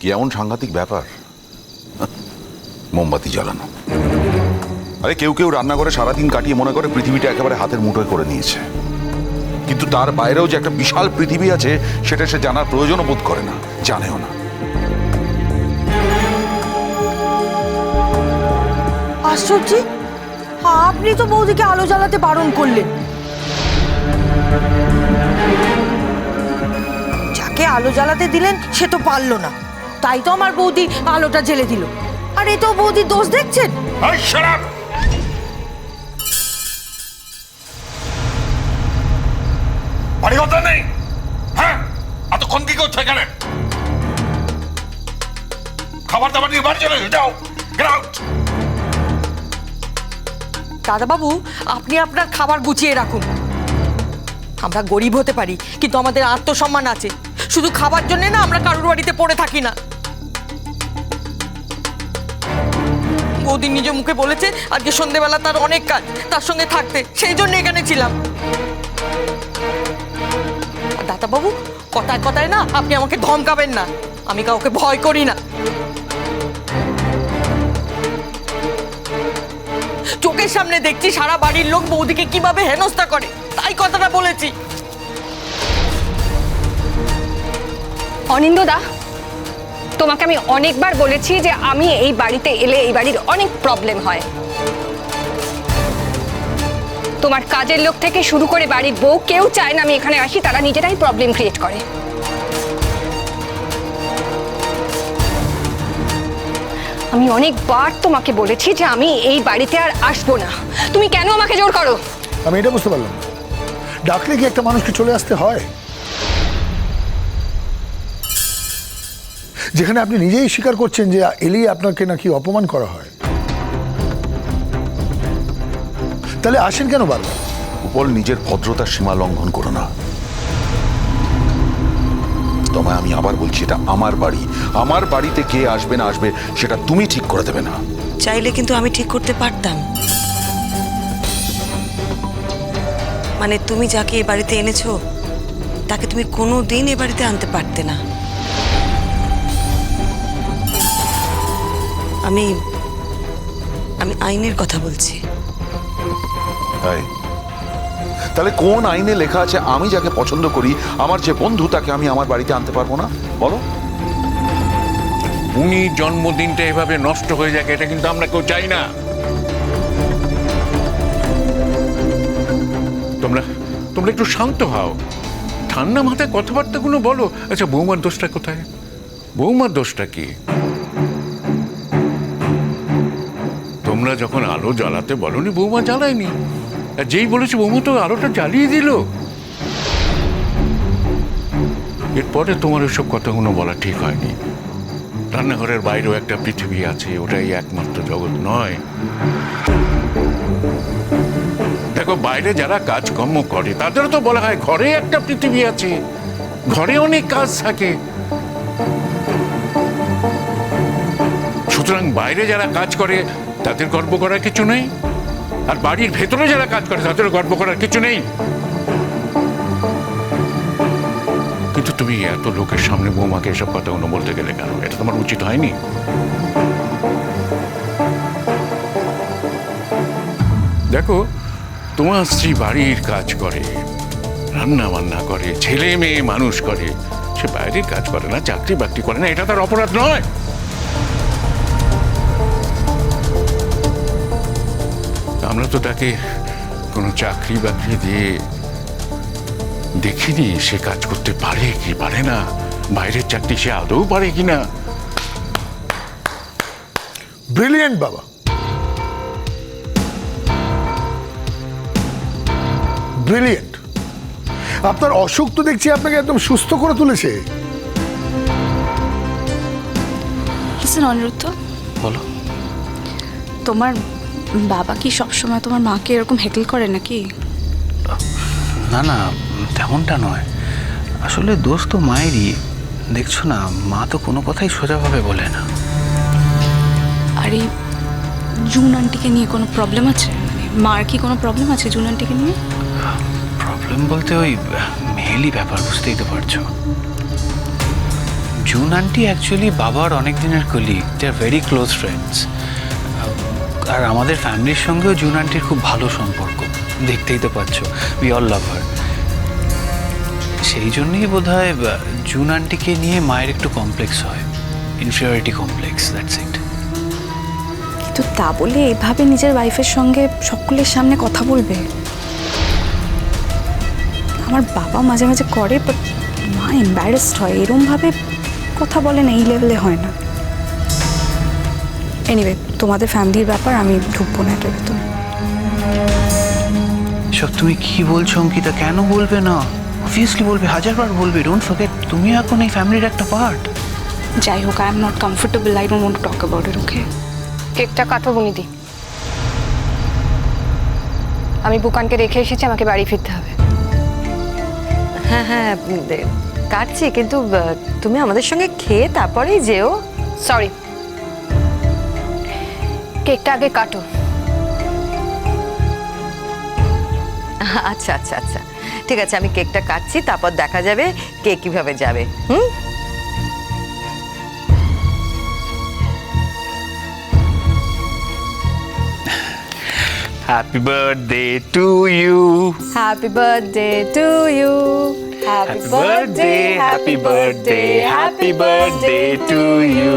কি এমন সাংঘাতিক ব্যাপার। মোমবাতি জ্বালানো। আরে কেউ কেউ রান্না করে সারাদিন কাটিয়ে মনে করে পৃথিবীটা একেবারে হাতের মুঠোয় করে নিয়েছে। কিন্তু তার বাইরেও যে একটা বিশাল পৃথিবী আছে, সেটা সে জানার প্রয়োজনও বোধ করে না, জানেও না। আশ্চর্য! আপনি তো বৌদিকে আলো জ্বালাতে বারণ করলেন। যাকে আলো জ্বালাতে দিলেন, সে তো পারল না। তাই তো আমার বৌদি আলোটা জ্বেলে দিল। আর এ তো বৌদির দোষ দেখছেন। নেই। হ্যাঁ এতক্ষণ কি করছ এখানে? খাবার দাবার নিয়ে বাড়ি চলে যাও গেট দাদাবাবু আপনি আপনার খাবার গুছিয়ে রাখুন। আমরা গরিব হতে পারি কিন্তু আমাদের আত্মসম্মান আছে। শুধু খাবার জন্য না আমরা কারোর বাড়িতে পড়ে থাকি না। বৌদি নিজ মুখে বলেছে, আজকে সন্ধেবেলা তার অনেক কাজ, তার সঙ্গে থাকতে, সেই জন্য এখানে ছিলাম। আর দাদাবাবু, কথায় কথায় না, আপনি আমাকে ধমকাবেন না, আমি কাউকে ভয় করি না। চোখের সামনে দেখছি সারা বাড়ির লোক বৌদিকে কীভাবে হেনস্থা করে, তাই কথাটা বলেছি। অনিন্দদা তোমাকে আমি অনেকবার বলেছি যে আমি এই বাড়িতে এলে এই বাড়ির অনেক প্রবলেম হয়। তোমার কাজের লোক থেকে শুরু করে বাড়ির বউ কেউ চায় না আমি এখানে আসি, তারা নিজেরাই প্রবলেম ক্রিয়েট করে। আমি অনেকবার তোমাকে বলেছি যে আমি এই বাড়িতে আর আসব না। তুমি কেন আমাকে জোর করো? আমি এটা বুঝতে পারলাম। ডাকলে কি একটা মানুষকে চলে আসতে হয়? যেখানে আপনি নিজেই স্বীকার করছেন যে এলি আপনাকে নাকি অপমান করা হয়। তাহলে আসেন কেন বারবার? উপল নিজের ভদ্রতার সীমা লঙ্ঘন করো না। তোমায় আমি আবার বলছি এটা আমার বাড়ি। আমার বাড়িতে কে আসবে না আসবে সেটা তুমি ঠিক করে দেবে না। চাইলে কিন্তু আমি ঠিক করতে পারতাম। মানে তুমি যাকে এ বাড়িতে এনেছো তাকে তুমি কোনো দিন এ বাড়িতে আনতে পারতে না। আমি আমি আইনের কথা বলছি। তাই? তাহলে কোন আইনে লেখা আছে আমি যাকে পছন্দ করি আমার যে বন্ধু তাকে আমি আমার বাড়িতে আনতে পারব না? বলো। উনি জন্মদিনটা এভাবে নষ্ট হয়ে যাক এটা কিন্তু আমরা কেউ চাই না। তোমরা তোমরা একটু শান্ত হও। ঠান্ডা মাথায় কথাবার্তাগুলো বলো। আচ্ছা বৌমার দোষটা কোথায়? বৌমার দোষটা কি? তোমরা যখন আলো জ্বালাতে বলনি, বৌমা জ্বালায়নি। যেই বলেছে, বৌমা তো আলোটা জ্বালিয়ে দিল। এরপরে তোমার ওইসব কথাগুলো বলা ঠিক হয়নি। রান্নাঘরের বাইরেও একটা পৃথিবী আছে, ওটাই একমাত্র জগৎ নয়। দেখো, বাইরে যারা কাজকর্ম করে, তাদেরও তো বলা হয় ঘরে একটা পৃথিবী আছে। ঘরে অনেক কাজ থাকে। সুতরাং বাইরে যারা কাজ করে তাদের গর্ব করার কিছু নেই? আর বাড়ির ভেতরে যারা কাজ করে তাদের গর্ব করার কিছু নেই? কিন্তু তুমি এত লোকের সামনে বৌমাকে এসব কথাগুলো বলতে গেলে কেন? এটা তোমার উচিত হয়নি? দেখো, তোমার স্ত্রী বাড়ির কাজ করে রান্না বান্না করে, ছেলে মেয়ে মানুষ করে, সে বাইরের কাজ করে না চাকরি বাকরি করে না, এটা তার অপরাধ নয়। আমরা তো তাকে কোনো চাকরি বাকরি দিয়ে দেখিনি সে কাজ করতে পারে কি পারে না? বাইরের চাকরি সে আদৌ পারে কি না? ব্রিলিয়েন্ট বাবা। ব্রিলিয়েন্ট। আপনার অসুখ তো দেখছি আপনাকে একদম সুস্থ করে তুলেছে। লিসেন অনিরুদ্ধ। বলো। তোমার বাবা কি সবসময় তোমার মাকে এরকম হেকল করে নাকি? না না তেমনটা নয়। আসলে দোষ তো মায়েরই। দেখছ না মা তো কোনো কথাই সোজাভাবে বলে না। আর এই জুন আন্টিকে নিয়ে কোনো প্রবলেম আছে? মানে মার কি কোনো প্রবলেম আছে জুন আন্টিকে নিয়ে? প্রবলেম বলতে ওই মেহেলি ব্যাপার বুঝতেই তো পারছ। জুন আন্টি অ্যাকচুয়ালি বাবার অনেক দিনের colleague they are very close friends আর আমাদের ফ্যামিলির সঙ্গেও জুন আন্টির খুব ভালো সম্পর্ক। দেখতেই তো পাচ্ছ উই অল লাভ হার সেই জন্যই বোধ হয় জুন আন্টিকে নিয়ে মায়ের একটু কমপ্লেক্স হয়। ইনফিরিয়রিটি কমপ্লেক্স দ্যাটস ইট কিন্তু তা বলে এভাবে নিজের ওয়াইফের সঙ্গে সকলের সামনে কথা বলবে? আমার বাবা মাঝে মাঝে করে বাট মা এম্বারেসড হয়। এরমভাবে কথা বলে না, এই লেভেলে হয় না। এনিওয়ে তোমাদের ফ্যামিলির ব্যাপার আমি ঢুকবো না এটার ভেতর। সব তুমি কি বলছো অঙ্কিতা? কেন বলবে না? অবভিয়াসলি বলবে হাজারবার বলবে। ডোন্ট ফরগেট তুমি এখন এই ফ্যামিলির একটা পার্ট যাই হোক I am not comfortable I don't want to talk about it okay কেকটা কাটো বুনিদি আমি বুকানকে রেখে এসেছি আমাকে বাড়ি ফিরতে হবে। হ্যাঁ হ্যাঁ কাটছি কিন্তু তুমি আমাদের সঙ্গে খেয়ে তারপরেই যেও। সরি কেকটা আগে কাটো। আচ্ছা আচ্ছা আচ্ছা। ঠিক আছে আমি কেকটা কাটছি তারপর দেখা যাবে কে কীভাবে যাবে হুম? Happy birthday to you happy birthday to you happy birthday happy birthday happy birthday to you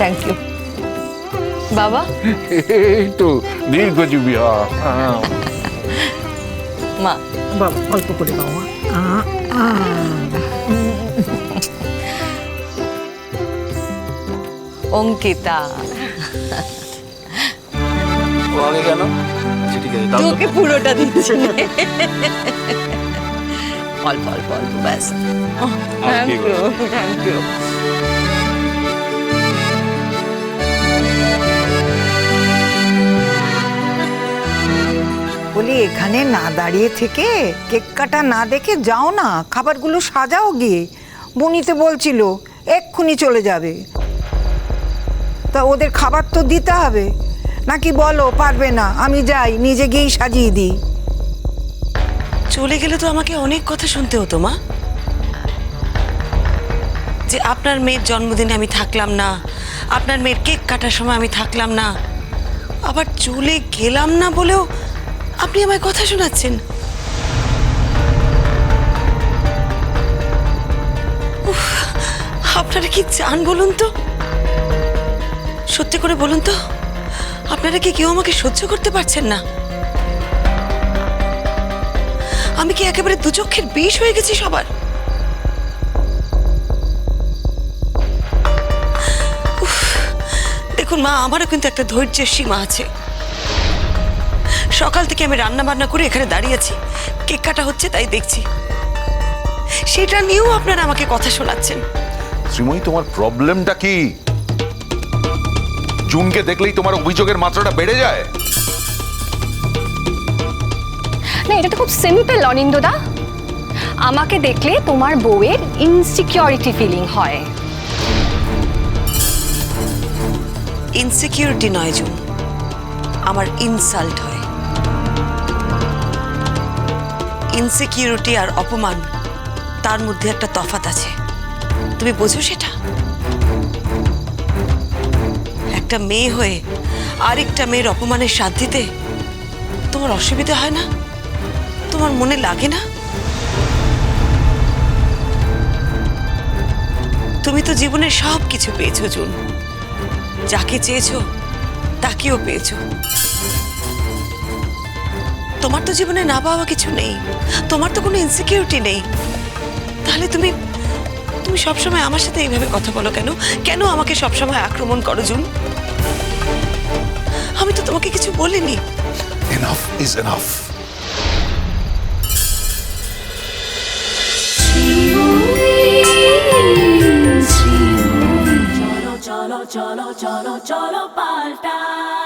thank you বাবা? এই তো দীর্ঘজীবী হ। মা। বাবা অল্প করে বাবা অঙ্কিতা। আগে কেন? ঠিক আছে তোকে পুরোটা দিচ্ছি। অল্প অল্প অল্প ব্যাস। থ্যাংক ইউ থ্যাংক ইউ বলি, এখানে না দাঁড়িয়ে থেকে কেক কাটা না দেখে যাও না, খাবারগুলো সাজাও গিয়ে। বনিতে বলছিল, এক্ষুনি চলে যাবে। তা ওদের খাবার তো দিতে হবে। নাকি বলো, পারবে না, আমি যাই, নিজে গিয়েই সাজিয়ে দিই। চলে গেলে তো আমাকে অনেক কথা শুনতে হতো, মা। যে আপনার মেয়ের জন্মদিনে আমি থাকলাম না, আপনার মেয়ের কেক কাটার সময় আমি থাকলাম না, আবার চলে গেলাম না বলেও আপনি আমায় কথা শোনাচ্ছেন। আপনারা কি চান বলুন তো? সত্যি করে বলুন তো, আপনারা কি কেউ আমাকে সহ্য করতে পারছেন না? আমি কি একেবারে দুচক্ষের বিষ হয়ে গেছি সবার? দেখুন মা, আমারও কিন্তু একটা ধৈর্যের সীমা আছে। সকাল থেকে আমি রান্না বান্না করে এখানে দাঁড়িয়ে আছি। কেক কাটা হচ্ছে তাই দেখছি। সেটা নিয়েও আপনারা আমাকে কথা শোনাচ্ছেন। শ্রীময়ী তোমার প্রবলেমটা কি? জুনকে দেখলেই তোমার অভিযোগের মাত্রাটা বেড়ে যায়। না এটা তো খুব সিম্পল অনিন্দদা আমাকে দেখলে তোমার বউয়ের ইনসিকিউরিটি ফিলিং হয়। ইনসিকিউরিটি নয় জুন। আমার ইনসাল্ট হয়। ইনসিকিউরিটি আর অপমান, তার মধ্যে একটা তফাত আছে। তুমি বোঝো সেটা? একটা মেয়ে হয়ে আরেকটা মেয়ের অপমানের সাথ দিতে তোমার অসুবিধা হয় না? তোমার মনে লাগে না? তুমি তো জীবনের সব কিছু পেয়েছ, জুন। যাকে চেয়েছো, তাকেও পেয়েছ। তোমার তো জীবনে না পাওয়া কিছু নেই তোমার তো কোনো ইনসিকিউরিটি নেই তাহলে তুমি তুমি সবসময় আমার সাথে এইভাবে কথা বলো কেন কেন আমাকে সবসময় আক্রমণ করো জুন আমি তো তোমাকে কিছু বলিনি enough is enough cholo, cholo, cholo, cholo, palta.